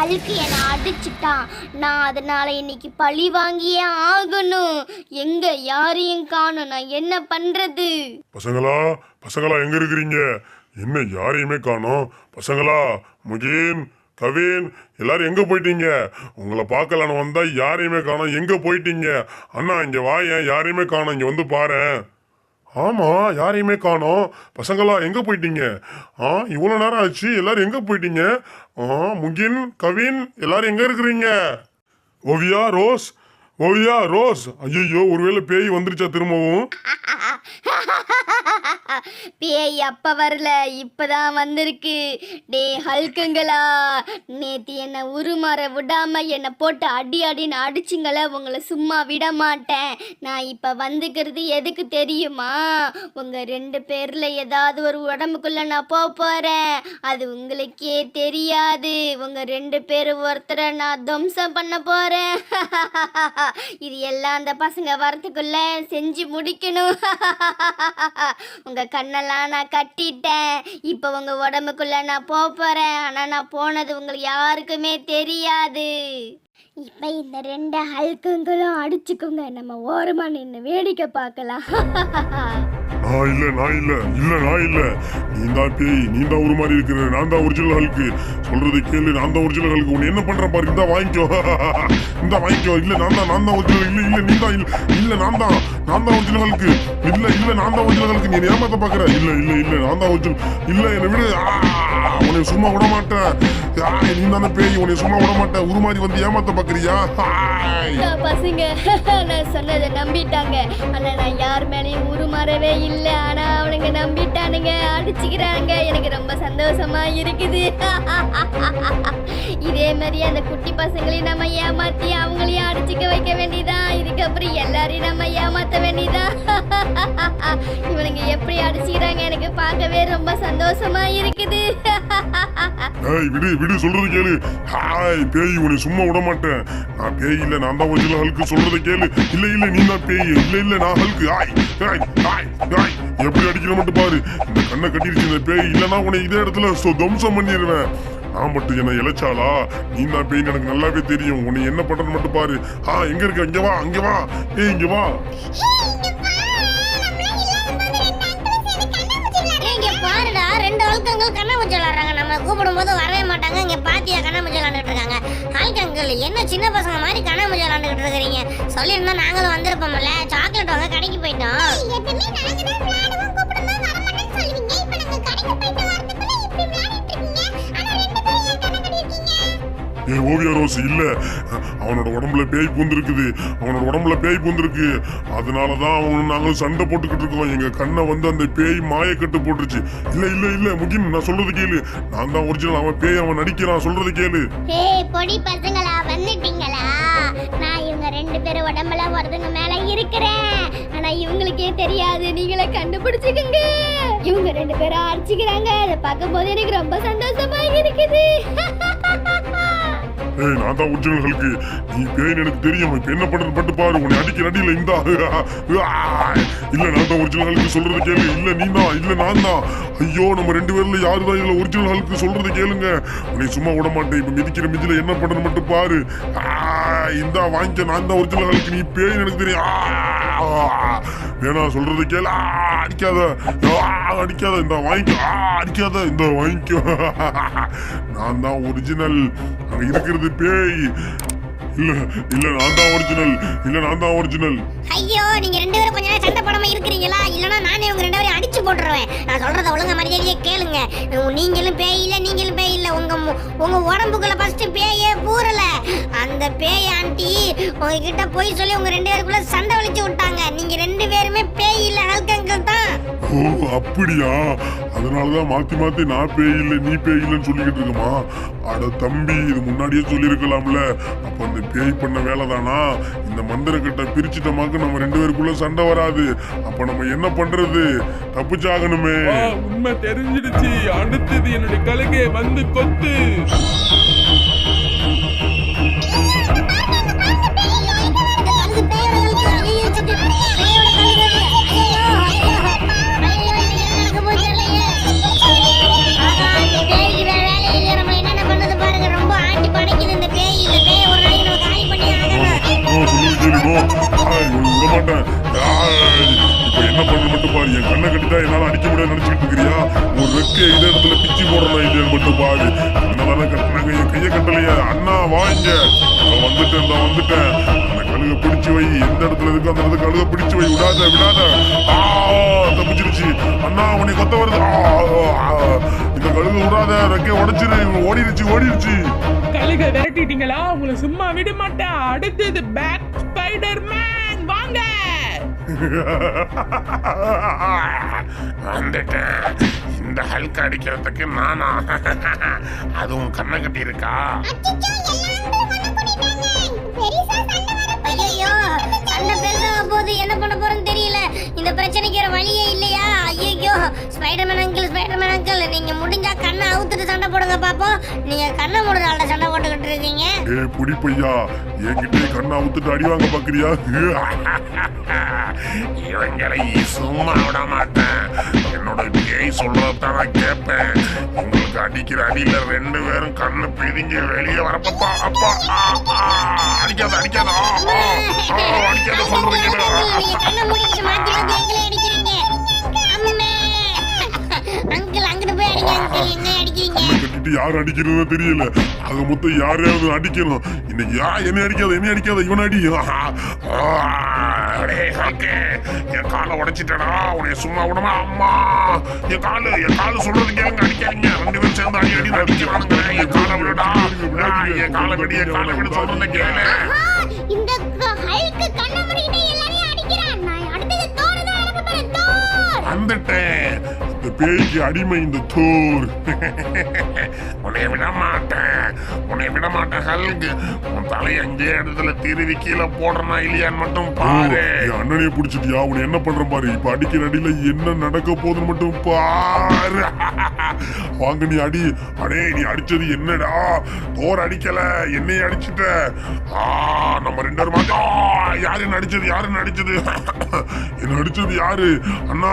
Hulk என்னை அடிச்சிட்டான். நான் அதனால இன்னைக்கு பழி வாங்கியே ஆகணும். எங்க யாரையும் காணும். நான் என்ன பண்றது? பசங்களா பசங்களா எங்க இருக்கிறீங்க? என்ன யாரையுமே காணோம். பசங்களா முகேன் கவின் எல்லாரும் எங்க போயிட்டீங்க? உங்களை பார்க்கலான்னு வந்தா யாரையுமே காணோம். எங்க போயிட்டீங்க? அண்ணா இங்க வாயேன். யாரையுமே காணோம். இங்க வந்து பாரேன். ஆமாம் யாரையுமே காணோம். பசங்களா எங்கே போயிட்டீங்க? ஆ இவ்வளோ நேரம் ஆச்சு எல்லாரும் எங்கே போயிட்டீங்க? ஆ முகின் கவின் எல்லாரும் எங்கே இருக்கிறீங்க? ஓவியா ரோஸ். ஓவியா ரோஸ். ஐயோ ஒருவேளை பேய் வந்துருச்சா திரும்பவும்? பேய் அப்ப வரல இப்பதான் வந்திருக்கு. டே ஹல்குங்களா நேத்து என்னை உருமாற விடாம என்னை போட்டு அடி அடின்னு அடிச்சிங்கள உங்களை சும்மா விட மாட்டேன். நான் இப்ப வந்துக்கிறது எதுக்கு தெரியுமா? உங்க ரெண்டு பேர்ல ஏதாவது ஒரு உடம்புக்குள்ள நான் போக போறேன். அது உங்களுக்கே தெரியாது. உங்க ரெண்டு பேர் ஒருத்தரை நான் துவம்சம் பண்ண போறேன். இது எல்லாம் அந்த பசங்க வரத்துக்குள்ள செஞ்சு முடிக்கணும். உங்க கண்ணெல்லாம் நான் கட்டிட்டேன். இப்போ உங்க உடம்புக்குள்ள நான் போக போறேன். ஆனா நான் போனது உங்களுக்கு யாருக்குமே தெரியாது. இப்போ இந்த ரெண்டு ஹல்குங்களும் அடிச்சுக்குங்க. நம்ம ஓரமா நின்று வேடிக்கை பார்க்கலாம். இல்ல நான் இல்ல. இல்ல நான் இல்ல. நீ தான் பேய் நீ தான் ஒரு மாதிரி இருக்கிற நான் தான் ஒரிஜினல் ஹல்க்கு சொல்றது கேளு நான் தான் ஒரிஜினல் ஹல்க்கு உன்னை என்ன பண்ற பாரு இந்த வாங்கிக்கோ. இந்த வாங்கிக்கோ. இல்ல நான் தான் நான் தான் ஒரிஜினல் இல்ல இல்ல நீ தான் இல்ல நான் தான் நான் தான் ஒரிஜினல் ஹல்க்கு இல்ல இல்ல நான் தான் ஒரிஜினல் ஹல்க்கு நீ ஏமாத்த பாக்குற? இல்ல இல்ல இல்ல நான் தான் ஒரிஜினல் இல்ல என்ன விடு. உன்னை சும்மா விட மாட்டேன். நீ தானே பேய் உன்னை சும்மா விட மாட்டேன். உருமாறி வந்து ஏமாத்த பாக்குறியா? பசங்க. நான் சொன்னதை நம்பிட்டாங்க. ஆனா நான் யார் மேலேயும் உருமாறவே இல்லை. ஆனா அவனுங்க நம்பிட்டானுங்க. அடிச்சுக்கிறாங்க எனக்கு ரொம்ப சந்தோஷமா இருக்குது. மாதிரி அந்த குட்டி பசங்களையும் நம்ம ஏமாத்தி அவங்களையும் அடிச்சுக்க வைக்க வேண்டியதான் இதுக்கப்புறம் எல்லாரையும் நம்ம ஏமாத்த வேண்டியதா? இவனுங்க எப்படி அடிச்சுக்கிறாங்க எனக்கு பார்க்கவே ரொம்ப சந்தோஷமா இருக்குது. ஏய் விடு விடு சொல்றது கேளு. ஹாய் பேய் உன்னை சும்மா விட மாட்டேன். நான் பேய் இல்ல நான் தான் ஒரிஜினல் ஹல்க்கு சொல்றது கேளு. இல்ல இல்ல நீ தான் பேய். இல்ல இல்ல நான் Hulk. Hi hi hi hi. எப்படி அடிக்கிற மட்டும் பாரு. இந்த கண்ணை கட்டிருச்சு இந்த பேய். இல்லனா உன்னை இதே இடத்துல தம்சம் பண்ணிடுவேன் நான் மட்டும் என்ன இழைச்சாலா நீ தான் பேய் எனக்கு நல்லாவே தெரியும். உன்னை என்ன பண்றது மட்டும் பாரு. ஆ எங்க இருக்க இங்க வா அங்க வா. ஏய் இங்க வா. இங்க பாருடா ரெண்டு ஆள்கங்கள் கண்ணாமூச்சி விளாடுறாங்க நம்ம கூப்பிடும் போது வரவே மாட்டாங்க. இங்க பாத்தியா கண்ணாமூச்சி விளாண்டுட்டு இருக்காங்க. ஆள்கங்கள் என்ன சின்ன பசங்க மாதிரி கண்ணாமூச்சி விளாண்டுட்டு இருக்கிறீங்க? சொல்லியிருந்தா நாங்களும் வந்திருப்போம்ல. சாக்லேட் வாங்க கடைக்கு போயிட்டோம். எப்பவுமே ஏ ஓவியா ரோஸ் இல்ல. அவனோட உடம்புல பேய் பூந்துருக்குது. அவனோட உடம்புல பேய் பூந்திருக்கு. அதனாலதான் அவனும் நாங்க சண்டை போட்டுக்கிட்டு இருக்கோம். எங்க கண்ணை வந்து அந்த பேய் மாயக்கட்டு போட்டுருச்சு. இல்ல இல்ல இல்ல முகின் நான் சொல்றது கேளு. நான் தான் ஒரிஜினல் அவன் பேய் அவன் நடிக்கிறான். சொல்றது கேளு. ஏய் பொடி பசங்களா வந்துட்டீங்களா? நான் இவங்க ரெண்டு பேரும் உடம்புல ஒருத்தங்க மேல இருக்கிறேன். ஆனா இவங்களுக்கே தெரியாது. நீங்களே கண்டுபிடிச்சுக்கங்க. இவங்க ரெண்டு பேரும் அடிச்சுக்கிறாங்க. அதை பார்க்கும் போது எனக்கு ரொம்ப சந்தோஷமா இருக்குது. ஏய் நான் தான் ஒரிஜினல் ஹல்க்கு நீ பேய் எனக்கு தெரியும். இப்போ என்ன பண்ணுறது பட்டு பாரு. உன்னை அடிக்க நடியில இந்தா. இல்லை நான் தான் ஒரிஜினல் ஹல்க்கு சொல்கிறது கேளு. இல்லை நீ தான். இல்லை நான் தான். ஐயோ நம்ம ரெண்டு பேரில் யாரு தான் இல்லை ஒரிஜினல் ஹல்க்கு சொல்கிறது கேளுங்க. உன்னை சும்மா விட மாட்டேன். இப்போ மிதிக்கிற மிதில என்ன பண்ணுறது மட்டும் பாரு. ஆ, இந்தா வாங்கிக்க. நான் தான் ஒரிஜினல் ஹல்க்கு நீ பேய்னு எனக்கு தெரியும். ஆ, வேணா சொல்றது கேளு. ஆ, அடிக்காத. ஆ, அடிக்காத. இந்த வாங்கிக்கோ. அடிக்காத. இந்த வாங்கிக்கோ. நான் தான் ஒரிஜினல் அங்க இருக்கிறது பேய். இல்ல இல்ல நான் தான் ஒரிஜினல் இல்ல நான் தான் ஒரிஜினல் ஐயோ நீங்க ரெண்டு பேரும் கொஞ்ச நேரம் சண்டை போடாம இருக்கிறீங்களா? இல்லனா நானே உங்க ரெண்டு போட்டுருவேன். நான் சொல்றத ஒழுங்கா மரியாதையே கேளுங்க. நீங்களும் பேய் இல்லை நீங்களும் பேய் இல்லை உங்க உங்க உடம்புக்குள்ள ஃபர்ஸ்ட் பேயே பூரல. அந்த பேய் ஆண்டி உங்ககிட்ட போய் சொல்லி உங்க ரெண்டு பேருக்குள்ள சண்டை வலிச்சு விட்டாங்க. நீங்க ரெண்டு பேருமே பேய் இல்லை ஹல்கங்கள் தான். ஓ அப்படியா அதனாலதான் மாத்தி மாத்தி நான் பேய் இல்லை நீ பேய் இல்லைன்னு சொல்லிக்கிட்டு இருக்கமா அட தம்பி இது முன்னாடியே சொல்லியிருக்கலாம்ல அப்ப அந்த பேய் பண்ண வேலை தானா இந்த மந்திரக்கட்டை பிரிச்சுட்டமாக்கு நம்ம ரெண்டு பேருக்குள்ள சண்டை வராது அப்ப நம்ம என்ன பண்றது தப்பிச்சாகணுமே உண்மை தெரிஞ்சிடுச்சு அடுத்தது என்னுடைய கழுகை வந்து கொத்து என் என்னால அடிக்க முடியாது நினைச்சுட்டு இருக்கிறியா? ஒரு ரெக்கை இந்த இடத்துல பிச்சு போடலாம் இல்லையான்னு மட்டும் பாரு. என்னதானே கட்டினாங்க என் கையை கட்டலையா. அண்ணா வாங்க. நான் வந்துட்டேன் நான் வந்துட்டேன். அந்த கழுக பிடிச்சு வை. எந்த இடத்துல இருக்கோ அந்த இடத்துல கழுக பிடிச்சு வை. விடாத விடாத. ஆ தப்பிச்சிருச்சு. அண்ணா உன்னை கொத்த வருது. இந்த கழுக விடாத ரெக்கை உடைச்சிரு. ஓடிடுச்சு ஓடிடுச்சு கழுக விரட்டிட்டீங்களா? உங்களை சும்மா விட மாட்டேன் அடுத்தது பேக் ஸ்பைடர் மேன் வாங்க. வந்துட்டேன். இந்த ஹல்க் அடிக்கிறதுக்கு நானா? அதுவும் கண்ணை கட்டி இருக்கா? என்ன பண்ண போறோம்னு தெரியல. இந்த பிரச்சனைக்கு ஒரு வழியே இல்லையா? ஐயோ ஸ்பைடர்மேன் அங்கிள் ஸ்பைடர்மேன் அங்கிள் நீங்க முடிஞ்சா கண்ணை அவுத்துட்டு சண்டை போடுங்க பாப்போம் நீங்க கண்ணை மூடுறாள்ட சண்டை போட்டுக்கிட்டு இருக்கீங்க. ஏ புடி பையா. என்கிட்ட கண்ணை அவுத்துட்டு அடி வாங்க பாக்குறியா? இவங்களை சும்மா விட மாட்டேன். என்னோட பேய் சொல்றதான் கேட்பேன். உங்களுக்கு அடிக்கிற அடியில ரெண்டு பேரும் கண்ணு பிரிஞ்சு வெளியே வரப்பப்பா அப்பா அடிக்காத அடிக்காத. கட்டிட்டு யார் அடிக்கிறதோ தெரியல. ஆக மொத்தம் யாரையாவது அடிக்கணும். இன்னைக்கு யா என்ன அடிக்காத என்ன அடிக்காத இவன் அடி. என் காலை உடைச்சிட்டடா உன்னை சும்மா விடமா அம்மா. என் காலு என் காலு சொல்றது கேளுங்க அடிக்காதீங்க. ரெண்டு பேரும் சேர்ந்து அடி அடி அடிக்கிறானுங்க என் காலை விடுடா. என் காலை விடு என் காலை விடு சொல்றத கேளு. இந்த ஹல்க் கண்ணை மூடிட்டு எல்லாரையும் அடிக்கிறான். நான் அடுத்தது தோர் தான் எனக்கு போறேன். தோர் வந்துட்டேன். இந்த பேய்க்கு அடிமை இந்த தோர் உன்னை விட மாட்டேன் உன்னை விட மாட்டேன் ஹல்க் உன் தலையை அங்கேயே இடத்துல திருவி கீழே போடுறனா இல்லையான்னு மட்டும் பாரு. என் அண்ணனையே பிடிச்சிட்டியா? உன்னை என்ன பண்ற பாரு? இப்ப அடிக்கிற அடியில என்ன நடக்க போதுன்னு மட்டும் பாரு. வாங்க நீ அடி. அடே நீ அடிச்சது என்னடா? தோர் அடிக்கல. என்னைய அடிச்சிட்ட. ஆ நம்ம ரெண்டு பேரும் யாரு என்ன அடிச்சது யாரு என்ன அடிச்சது என்ன அடிச்சது யாரு? அண்ணா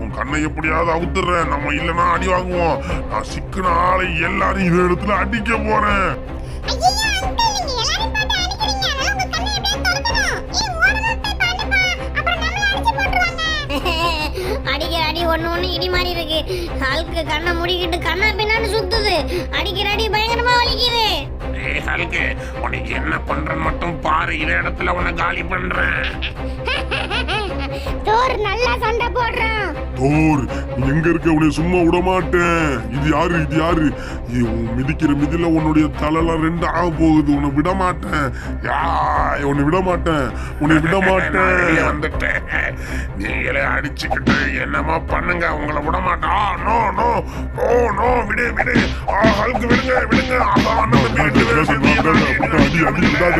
உன் கண்ணை எப்படியாவது அவுத்துறேன். நம்ம இல்லைன்னா அடி வாங்குவோம். நான் சிக்கு ஆளை எல்லாரும் இந்த இடத்துல அடிக்க போறேன். அடிக்கிற அடி ஒண்ணு ஒண்ணு இடி மாதிரி இருக்கு. ஆளுக்கு கண்ணை முடிக்கிட்டு கண்ணா பின்னான்னு சுத்துது. அடிக்கிற அடி பயங்கரமா வலிக்குது. ஏய் ஹல்க் உனக்கு என்ன பண்றேன்னு மட்டும் பாரு. இதே இடத்துல உன்னை காலி பண்றேன். தோர் நல்லா சண்டை போடுறான். தோர் நீ எங்க இருக்க? உன்னை சும்மா விட மாட்டேன். இது யாரு? இது யாரு? நீ உன் மிதிக்கிற மிதில உன்னுடைய தலைலாம் ரெண்டு ஆக போகுது. உன்னை விட மாட்டேன். யா உன்னை விட மாட்டேன். உன்னை விட மாட்டேன். வந்துட்டேன். நீங்களே அடிச்சுக்கிட்டு என்னமா பண்ணுங்க. உங்களை விட மாட்டா நோ நோ ஓ நோ விடு விடு. ஆ ஹல்க் விடுங்க விடுங்க. ஆஹா. விடாத, அடி அடி விடாத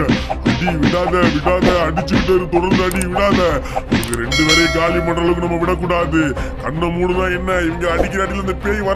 அடி விடாத விடாத அடிச்சுக்கிட்டு தொடர்ந்து அடி விடாத. இவங்க ரெண்டு பேரையும் காலி பண்ற அளவுக்கு நம்ம விடக்கூடாது. கண்ணை மூடுதான் என்ன? இவங்க அடிக்கிற அடியில் இந்த பேய் வர